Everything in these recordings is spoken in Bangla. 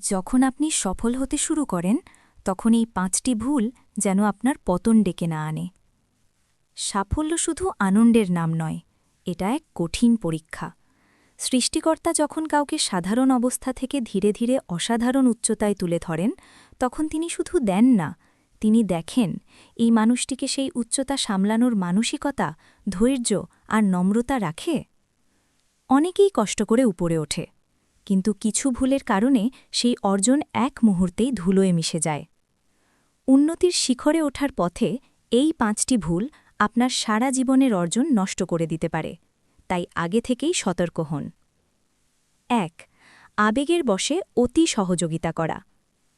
যখন আপনি সফল হতে শুরু করেন, তখন এই পাঁচটি ভুল যেন আপনার পতন ডেকে না আনে। সাফল্য শুধু আনন্দের নাম নয়, এটা এক কঠিন পরীক্ষা। সৃষ্টিকর্তা যখন কাউকে সাধারণ অবস্থা থেকে ধীরে ধীরে অসাধারণ উচ্চতায় তুলে ধরেন, তখন তিনি শুধু দেন না, তিনি দেখেন এই মানুষটিকে সেই উচ্চতা সামলানোর মানসিকতা, ধৈর্য আর নম্রতা রাখে। অনেকেই কষ্ট করে উপরে ওঠে। কিন্তু কিছু ভুলের কারণে সেই অর্জন এক মুহূর্তেই ধুলোয় মিশে যায়। উন্নতির শিখরে ওঠার পথে এই পাঁচটি ভুল আপনার সারা জীবনের অর্জন নষ্ট করে দিতে পারে, তাই আগে থেকেই সতর্ক হন। এক, আবেগের বশে অতি সহযোগিতা করা,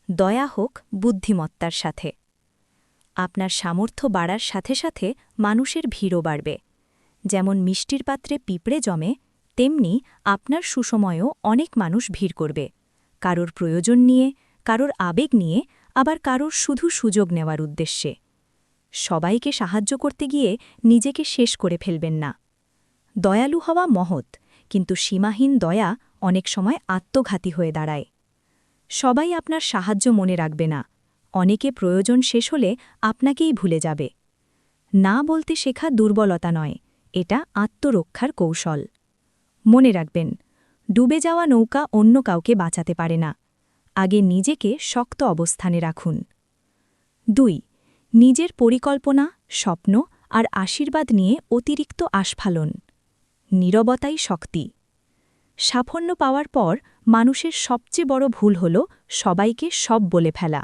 দয়া হোক বুদ্ধিমত্তার সাথে। আপনার সামর্থ্য বাড়ার সাথে সাথে মানুষের ভিড়ও বাড়বে, যেমন মিষ্টির পাত্রে পিঁপড়ে জমে তেমনি আপনার সুসময়েও অনেক মানুষ ভিড় করবে। কারোর প্রয়োজন নিয়ে, কারোর আবেগ নিয়ে, আবার কারোর শুধু সুযোগ নেওয়ার উদ্দেশ্যে। সবাইকে সাহায্য করতে গিয়ে নিজেকে শেষ করে ফেলবেন না। দয়ালু হওয়া মহৎ, কিন্তু সীমাহীন দয়া অনেক সময় আত্মঘাতী হয়ে দাঁড়ায়। সবাই আপনার সাহায্য মনে রাখবে না। অনেকে প্রয়োজন শেষ হলে আপনাকেই ভুলে যাবে। না বলতে শেখা দুর্বলতা নয়, এটা আত্মরক্ষার কৌশল। মনে রাখবেন, ডুবে যাওয়া নৌকা অন্য কাউকে বাঁচাতে পারে না। আগে নিজেকে শক্ত অবস্থানে রাখুন। দুই, নিজের পরিকল্পনা, স্বপ্ন আর আশীর্বাদ নিয়ে অতিরিক্ত আস্ফালন। নীরবতাই শক্তি। সাফল্য পাওয়ার পর মানুষের সবচেয়ে বড় ভুল হল সবাইকে সব বলে ফেলা।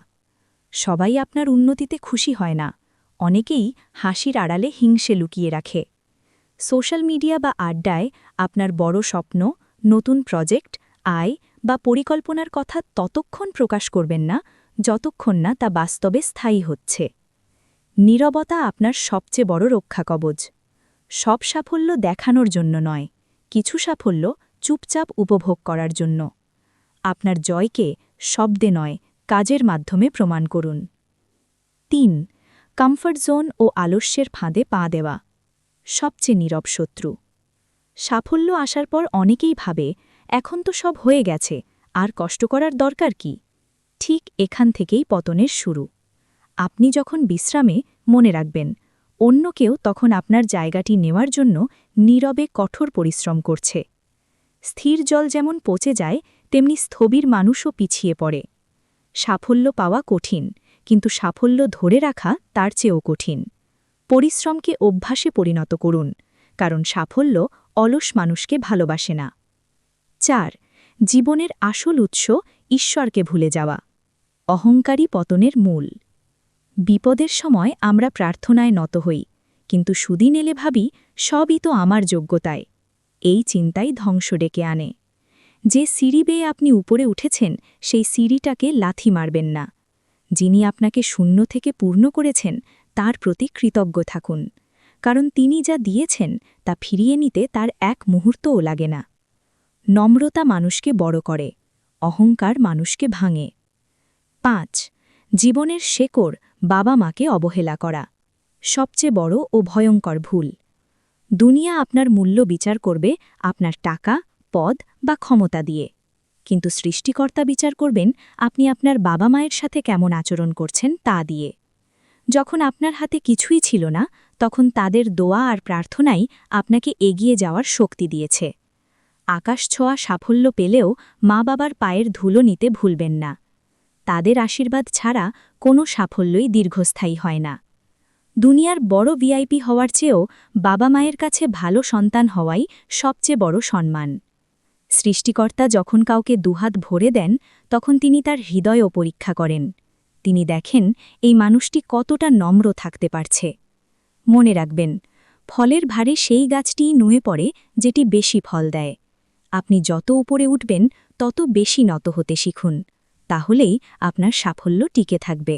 সবাই আপনার উন্নতিতে খুশি হয় না। অনেকেই হাসির আড়ালে হিংসে লুকিয়ে রাখে। সোশ্যাল মিডিয়া বা আড্ডায় আপনার বড় স্বপ্ন, নতুন প্রজেক্ট, আয় বা পরিকল্পনার কথা ততক্ষণ প্রকাশ করবেন না, যতক্ষণ না তা বাস্তবে স্থায়ী হচ্ছে। নীরবতা আপনার সবচেয়ে বড় রক্ষা কবচ সব সাফল্য দেখানোর জন্য নয়, কিছু সাফল্য চুপচাপ উপভোগ করার জন্য। আপনার জয়কে শব্দে নয়, কাজের মাধ্যমে প্রমাণ করুন। তিন কমফর্ট জোন ও আলস্যের ফাঁদে পা দেওয়া। সবচেয়ে নীরব শত্রু। সাফল্য আসার পর অনেকেই ভাবে, এখন তো সব হয়ে গেছে, আর কষ্ট করার দরকার কি? ঠিক এখান থেকেই পতনের শুরু। আপনি যখন বিশ্রামে, মনে রাখবেন, অন্য কেউ তখন আপনার জায়গাটি নেওয়ার জন্য নীরবে কঠোর পরিশ্রম করছে। স্থির জল যেমন পচে যায়, তেমনি স্থবির মানুষও পিছিয়ে পড়ে। সাফল্য পাওয়া কঠিন, কিন্তু সাফল্য ধরে রাখা তার চেয়েও কঠিন। পরিশ্রমকে অভ্যাসে পরিণত করুন, কারণ সাফল্য অলস মানুষকে ভালোবাসে না। চার, জীবনের আসল উৎস ঈশ্বরকে ভুলে যাওয়া অহংকারী পতনের মূল। বিপদের সময় আমরা প্রার্থনায় নত হই, কিন্তু সুদিন এলে ভাবি সবই তো আমার যোগ্যতায়, এই চিন্তাই ধ্বংস ডেকে আনে। যে সিঁড়ি বেয়ে আপনি উপরে উঠেছেন, সেই সিঁড়িটাকে লাথি মারবেন না। যিনি আপনাকে শূন্য থেকে পূর্ণ করেছেন তার প্রতি কৃতজ্ঞ থাকুন, কারণ তিনি যা দিয়েছেন তা ফিরিয়ে নিতে তার এক মুহূর্তও লাগে না। নম্রতা মানুষকে বড় করে, অহংকার মানুষকে ভাঙে। পাঁচ, জীবনের শেকড় বাবা মাকে অবহেলা করা, সবচেয়ে বড় ও ভয়ঙ্কর ভুল। দুনিয়া আপনার মূল্য বিচার করবে আপনার টাকা, পদ বা ক্ষমতা দিয়ে। কিন্তু সৃষ্টিকর্তা বিচার করবেন আপনি আপনার বাবা মায়ের সাথে কেমন আচরণ করছেন তা দিয়ে। যখন আপনার হাতে কিছুই ছিল না, তখন তাদের দোয়া আর প্রার্থনাই আপনাকে এগিয়ে যাওয়ার শক্তি দিয়েছে। আকাশ ছোঁয়া সাফল্য পেলেও মা বাবার পায়ের ধুলো নিতে ভুলবেন না। তাদের আশীর্বাদ ছাড়া কোনো সাফল্যই দীর্ঘস্থায়ী হয় না। দুনিয়ার বড় ভিআইপি হওয়ার চেয়েও বাবা মায়ের কাছে ভালো সন্তান হওয়াই সবচেয়ে বড় সম্মান। সৃষ্টিকর্তা যখন কাউকে দুহাত ভরে দেন, তখন তিনি তার হৃদয়ও পরীক্ষা করেন। তিনি দেখেন এই মানুষটি কতটা নম্র থাকতে পারছে। মনে রাখবেন, ফলের ভারে সেই গাছটিই নুয়ে পড়ে যেটি বেশি ফল দেয়। আপনি যত উপরে উঠবেন, তত বেশি নত হতে শিখুন, তাহলেই আপনার সাফল্য টিকে থাকবে।